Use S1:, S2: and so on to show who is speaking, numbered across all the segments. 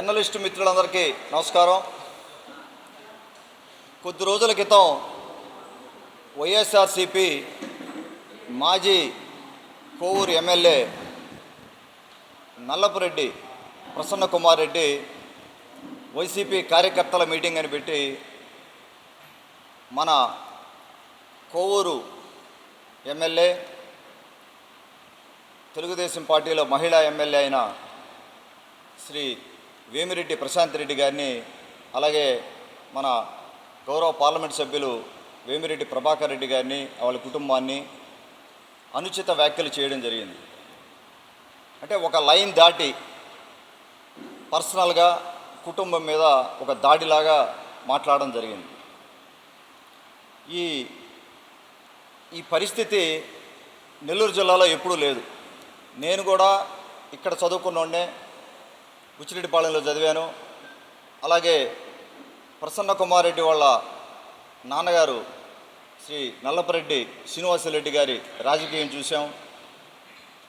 S1: Journalist మిత్రులందరికీ నమస్కారం. కొద్ది రోజుల క్రితం వైఎస్ఆర్సిపి మాజీ కోవూరు ఎమ్మెల్యే నల్లపురెడ్డి ప్రసన్న కుమార్ రెడ్డి వైసీపీ కార్యకర్తల మీటింగ్ అని పెట్టి మన కోవూరు ఎమ్మెల్యే తెలుగుదేశం పార్టీలో మహిళా ఎమ్మెల్యే అయిన శ్రీ వేమిరెడ్డి ప్రశాంత్ రెడ్డి గారిని అలాగే మన గౌరవ పార్లమెంట్ సభ్యులు వేమిరెడ్డి ప్రభాకర్ రెడ్డి గారిని వాళ్ళ కుటుంబాన్ని అనుచిత వ్యాఖ్యలు చేయడం జరిగింది. అంటే ఒక లైన్ దాటి పర్సనల్గా కుటుంబం మీద ఒక దాడిలాగా మాట్లాడడం జరిగింది. ఈ ఈ పరిస్థితి నెల్లూరు జిల్లాలో ఎప్పుడూ లేదు. నేను కూడా ఇక్కడ చదువుకున్నోడే ఉచ్చిరెడ్డిపాళెంలో చదివాను. అలాగే ప్రసన్న కుమార్ రెడ్డి వాళ్ళ నాన్నగారు శ్రీ నల్లపరెడ్డి శ్రీనివాసరెడ్డి గారి రాజకీయం చూసాం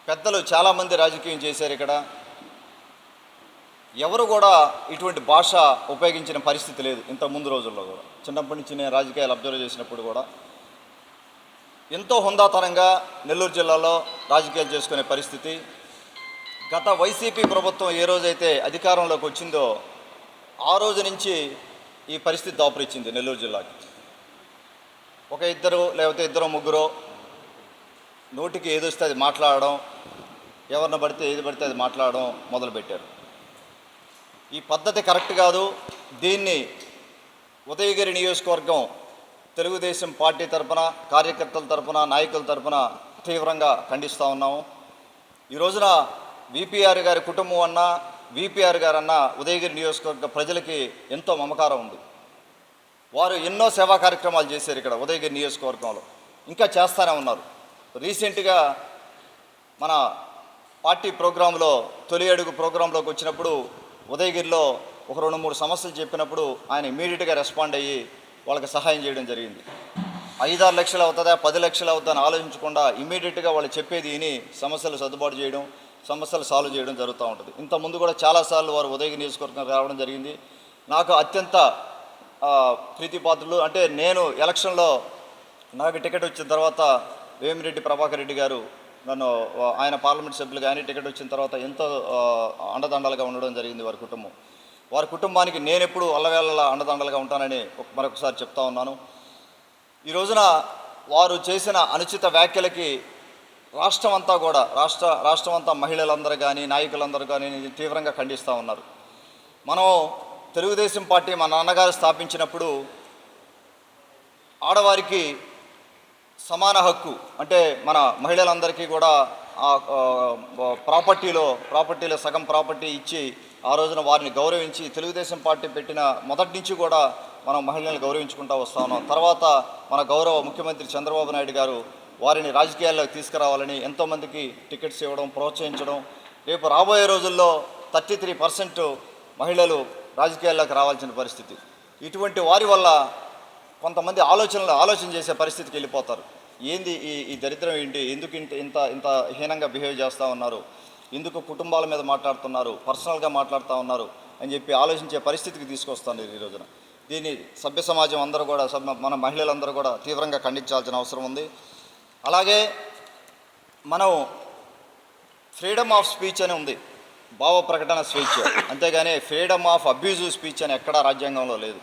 S1: పెద్దలు చాలామంది రాజకీయం చేశారు ఇక్కడ. ఎవరు కూడా ఇటువంటి భాష ఉపయోగించిన పరిస్థితి లేదు ఇంత ముందు రోజుల్లో కూడా. చిన్నప్పటి నుంచి నేను రాజకీయాలు అబ్జర్వ్ చేసినప్పుడు కూడా. ఎంతో హుందాతనంగా నెల్లూరు జిల్లాలో రాజకీయాలు చేసుకునే పరిస్థితి. గత వైసీపీ ప్రభుత్వం ఏ రోజైతే అధికారంలోకి వచ్చిందో ఆ రోజు నుంచి ఈ పరిస్థితి దాపురిచ్చింది నెల్లూరు జిల్లాకి. ఒక ఇద్దరు లేకపోతే ఇద్దరు ముగ్గురు నోటికి ఏది వస్తే అది మాట్లాడడం ఎవరిని పడితే ఏది పడితే అది మాట్లాడడం మొదలుపెట్టారు. ఈ పద్ధతి కరెక్ట్ కాదు. దీన్ని ఉదయగిరి నియోజకవర్గం తెలుగుదేశం పార్టీ తరపున కార్యకర్తల తరపున నాయకుల తరపున తీవ్రంగా ఖండిస్తూ ఉన్నాము. ఈ రోజున విపిఆర్ గారి కుటుంబం అన్నా విపిఆర్ గారు అన్న ఉదయగిరి నియోజకవర్గ ప్రజలకి ఎంతో మమకారం ఉంది. వారు ఎన్నో సేవా కార్యక్రమాలు చేశారు ఇక్కడ ఉదయగిరి నియోజకవర్గంలో. ఇంకా చేస్తూనే ఉన్నారు. రీసెంట్గా మన పార్టీ ప్రోగ్రాంలో తొలి అడుగు ప్రోగ్రాంలోకి వచ్చినప్పుడు ఉదయగిరిలో ఒక రెండు మూడు సమస్యలు చెప్పినప్పుడు ఆయన ఇమీడియట్గా రెస్పాండ్ అయ్యి వాళ్ళకి సహాయం చేయడం జరిగింది. ఐదారు లక్షలు అవుతుందా పది లక్షలు అవుతుందని ఆలోచించకుండా ఇమీడియట్గా వాళ్ళు చెప్పేది విని సమస్యలు సర్దుబాటు చేయడం సమస్యలు సాల్వ్ చేయడం జరుగుతూ ఉంటుంది. ఇంత ముందు కూడా చాలాసార్లు వారు ఉదయ నియోజకవర్గం రావడం జరిగింది. నాకు అత్యంత ప్రీతిపాత్రులు అంటే నేను ఎలక్షన్లో నాకు టికెట్ వచ్చిన తర్వాత వేమిరెడ్డి ప్రభాకర్ రెడ్డి గారు నన్ను ఆయన పార్లమెంట్ సభ్యులు కానీ టికెట్ వచ్చిన తర్వాత ఎంతో అండదండలుగా ఉండడం జరిగింది వారి కుటుంబం. వారి కుటుంబానికి నేను ఎప్పుడు అల్లవేళలా అండదండలుగా ఉంటానని మరొకసారి చెప్తా ఉన్నాను. ఈ రోజున వారు చేసిన అనుచిత వ్యాఖ్యలకి రాష్ట్రం అంతా కూడా రాష్ట్ర రాష్ట్రం అంతా మహిళలందరూ కానీ నాయకులందరూ కానీ తీవ్రంగా ఖండిస్తూ ఉన్నారు. మనం తెలుగుదేశం పార్టీ మా నాన్నగారు స్థాపించినప్పుడు ఆడవారికి సమాన హక్కు అంటే మన మహిళలందరికీ కూడా ఆ ప్రాపర్టీలో ప్రాపర్టీలో సగం ప్రాపర్టీ ఇచ్చి ఆ రోజున వారిని గౌరవించి తెలుగుదేశం పార్టీ పెట్టిన మొదటి నుంచి కూడా మనం మహిళలను గౌరవించుకుంటూ వస్తూ ఉన్నాం. తర్వాత మన గౌరవ ముఖ్యమంత్రి చంద్రబాబు నాయుడు గారు వారిని రాజకీయాల్లోకి తీసుకురావాలని ఎంతోమందికి టికెట్స్ ఇవ్వడం ప్రోత్సహించడం రేపు రాబోయే రోజుల్లో థర్టీ త్రీ పర్సెంట్ మహిళలు రాజకీయాల్లోకి రావాల్సిన పరిస్థితి. ఇటువంటి వారి వల్ల కొంతమంది ఆలోచనలు ఆలోచన చేసే పరిస్థితికి వెళ్ళిపోతారు. ఏంది ఈ ఈ దరిద్రం ఏంటి? ఎందుకు ఇంత ఇంత ఇంత హీనంగా బిహేవ్ చేస్తూ ఉన్నారు? ఎందుకు కుటుంబాల మీద మాట్లాడుతున్నారు? పర్సనల్గా మాట్లాడుతూ ఉన్నారు? అని చెప్పి ఆలోచించే పరిస్థితికి తీసుకొస్తాను ఈ రోజున. దీన్ని సభ్య సమాజం అందరూ కూడా మన మహిళలందరూ కూడా తీవ్రంగా ఖండించాల్సిన అవసరం ఉంది. అలాగే మనం ఫ్రీడమ్ ఆఫ్ స్పీచ్ అని ఉంది. భావ ప్రకటన స్వేచ్ఛ. అంతేగాని ఫ్రీడమ్ ఆఫ్ అబ్యూజివ్ స్పీచ్ అని ఎక్కడా రాజ్యాంగంలో లేదు.